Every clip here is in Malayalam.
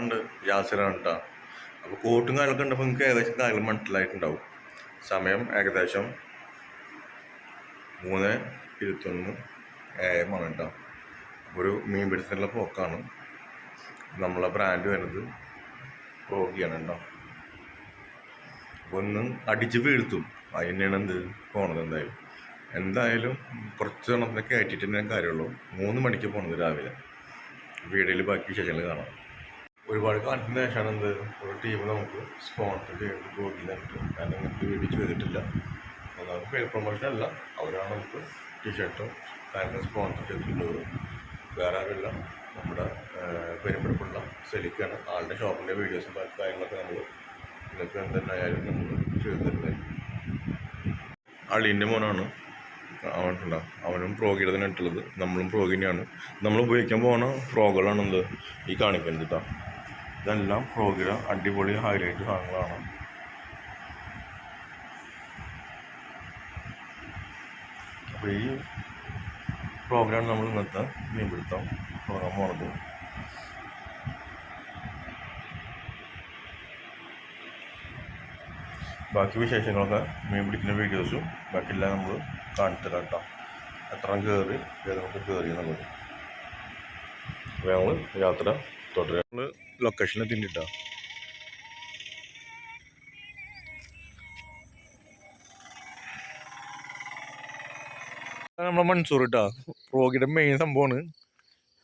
ഉണ്ട് യാസിറാണ് കേട്ടോ അപ്പോൾ കോട്ടും കാര്യങ്ങളൊക്കെ നിങ്ങൾക്ക് ഏകദേശം കാര്യങ്ങൾ മനസ്സിലായിട്ടുണ്ടാവും. സമയം ഏകദേശം മൂന്ന് ഇരുപത്തൊന്ന് ഏഴമാണ് കേട്ടോ. ഒരു മീൻ പിടുത്തത്തിനുള്ള പോക്കാണ്. നമ്മളെ ബ്രാൻഡ് വരുന്നത് പ്രോഗിയാണ് കേട്ടോ. ഒന്ന് അടിച്ച് വീഴ്ത്തും. അതിനാണ് എന്ത് പോണത് എന്തായാലും. എന്തായാലും കുറച്ച് എണ്ണത്തിനൊക്കെ തന്നെ കാര്യമുള്ളൂ. മൂന്ന് മണിക്ക് പോണത് രാവിലെ. വീഡിയോയിൽ ബാക്കി വിശേഷങ്ങൾ കാണാം. ഒരുപാട് കാലത്തിന് ശേഷമാണ് എന്ത് ഒരു ടീം നമുക്ക് സ്പോൺസർ ചെയ്ത് പോകുന്നുണ്ട് കാരണം ഇങ്ങനത്തെ വീഡിയോ ചെയ്തിട്ടില്ല അതാണ് പേര് പ്രൊമോഷൻ അല്ല. അവരാണ് നമുക്ക് ടീഷർട്ടും പാന്റും സ്പോൺസർ ചെയ്തിട്ടുള്ളത്. വേറെ ആരുമില്ല. നമ്മുടെ പെരുമ്പടപ്പുള്ള സെലിക്കാണ്. ആളുടെ ഷോപ്പിന്റെ വീഡിയോസും കാര്യങ്ങളൊക്കെ നമ്മൾ നിങ്ങൾക്ക് എന്തെന്നായാലും നമ്മൾ ചെയ്തു തരുന്നത് അളീന്റെ മോനാണ് അവനുണ്ട അവനും പ്രോഗിയുടെ തന്നെ ഇട്ടുള്ളത് നമ്മളും പ്രോഗിനെയാണ്. നമ്മൾ ഉപയോഗിക്കാൻ പോകുന്ന ഫ്രോഗുകളാണ് എന്ത് ഈ കാണിക്കുന്നത് കേട്ടോ. ഇതെല്ലാം പ്രോഗ്രാം അടിപൊളി ഹൈലൈറ്റ് സാധനങ്ങളാണ് അപ്പോൾ ഈ പ്രോഗ്രാം നമ്മൾ ഇന്നത്തെ മീൻപിടുത്തം പ്രോഗ്രാം പോണത് ബാക്കി വിശേഷങ്ങളൊക്കെ മീൻ പിടിക്കുന്ന വീഡിയോസും ബാക്കിയെല്ലാം നമ്മൾ കാണിച്ചു കേട്ടോ എത്ര കയറി ഏതൊക്കെ കയറി എന്നുള്ളത്. ഞങ്ങൾ യാത്ര തുടരുക ലൊക്കേഷനിൽ എത്തിയിട്ടാ നമ്മളെ മൺസൂർ കേട്ടോ റോഗിയുടെ മെയിൻ സംഭവമാണ്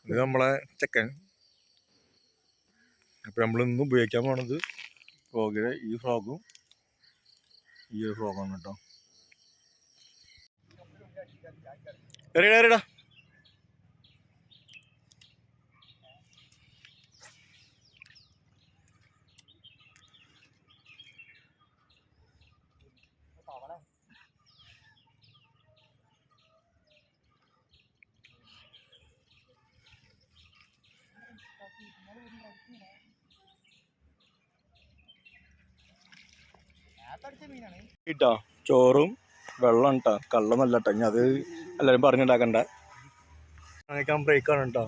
ഇത് നമ്മളെ ചെക്കൻ അപ്പോൾ നമ്മൾ ഇന്ന് ഉപയോഗിക്കാൻ പോണത് റോഗിയുടെ ഈ ഫ്രോഗും ഈ ഒരു ഫ്രോഗാണ് കേട്ടോ എറിയടാ എറിയടാ. ഇട്ടാ? ചോറും വെള്ളം കേട്ടോ കള്ളം നല്ല കേട്ടോ ഞാൻ അത് എല്ലാവരും പറഞ്ഞുണ്ടാക്കണ്ട? ബ്രേക്ക് ബ്രേക്കാണ് കേട്ടോ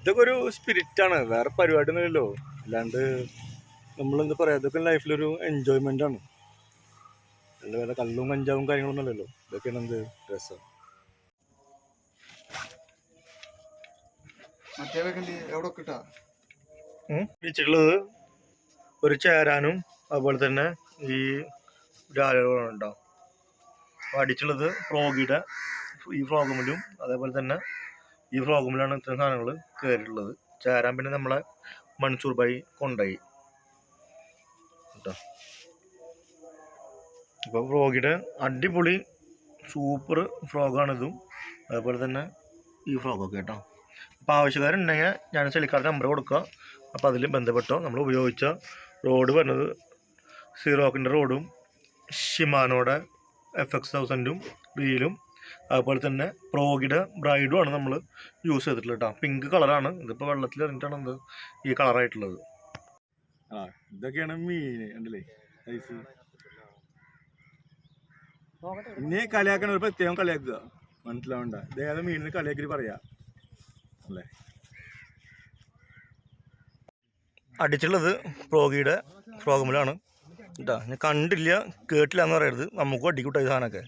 ഇതൊക്കെ ഒരു സ്പിരിറ്റാണ് വേറെ പരിപാടി ഒന്നുമില്ലല്ലോ അല്ലാണ്ട് നമ്മളെന്താ പറയാ ഇതൊക്കെ ലൈഫിലൊരു എൻജോയ്മെന്റ് ആണ്. അല്ല വേറെ കള്ളും കഞ്ചാവും കാര്യങ്ങളൊന്നും അല്ലല്ലോ. ഇതൊക്കെയാണ് എന്ത് രസം? മറ്റേ വെക്കണ്ടി എവിടെ കിട്ടാ വെച്ചിട്ടുള്ളത് ഒരു ചേരാനും അതുപോലെ തന്നെ ഈ ഡാലുകളാണ് ഉണ്ടാവും അടിച്ചുള്ളത് ഫ്രോഗിയുടെ ഈ ഫ്രോഗുമിലും അതേപോലെ തന്നെ ഈ ഫ്രോഗുമിലാണ് ഇത്രയും സാധനങ്ങൾ കയറിയിട്ടുള്ളത്. ചേരാൻ പിന്നെ നമ്മളെ മൺസൂർ ബൈ കൊണ്ടായി. കേട്ടോ. ഇപ്പോൾ ഫ്രോഗിയുടെ അടിപൊളി സൂപ്പർ ഫ്രോഗാണിതും. അതേപോലെ തന്നെ ഈ ഫ്രോഗൊക്കെ കേട്ടോ. അപ്പോൾ ആവശ്യക്കാരുണ്ടെങ്കിൽ ഞാൻ ചെളിക്കാരുടെ നമ്പർ കൊടുക്കുക. അപ്പോൾ അതിൽ ബന്ധപ്പെട്ടോ നമ്മൾ ഉപയോഗിച്ച റോഡ് വരുന്നത് സീറോക്കിന്റെ റോഡും ഷിമാനോടെ എഫ് എക്സ് തൗസൻഡും റീലും അതുപോലെ തന്നെ പ്രോഗിഡ് ബ്രൈഡും ആണ് നമ്മൾ യൂസ് ചെയ്തിട്ടുള്ളത് കേട്ടോ പിങ്ക് കളറാണ് ഇതിപ്പോൾ വെള്ളത്തിൽ എറിഞ്ഞിട്ടാണ് എന്ത് ഈ കളറായിട്ടുള്ളത് ആ ഇതൊക്കെയാണ് മീൻ ഉണ്ടല്ലേ ഐസ് ഇനി കളിയാക്കണ ഒരു പ്രത്യേകം കളിയാക്കുക. മനസ്സിലാവണ്ട. ഇതേത് മീനിന് കളിയാക്കി പറയാ? അല്ലേ? അടിച്ചുള്ളത് ഫ്രോഗിയുടെ പ്രോഗ്രാമിലാണ് കേട്ടോ ഞാൻ കണ്ടില്ല കേട്ടില്ല എന്ന് പറയരുത്. നമുക്കും അടിക്കൂട്ടായി സാധനമൊക്കെ.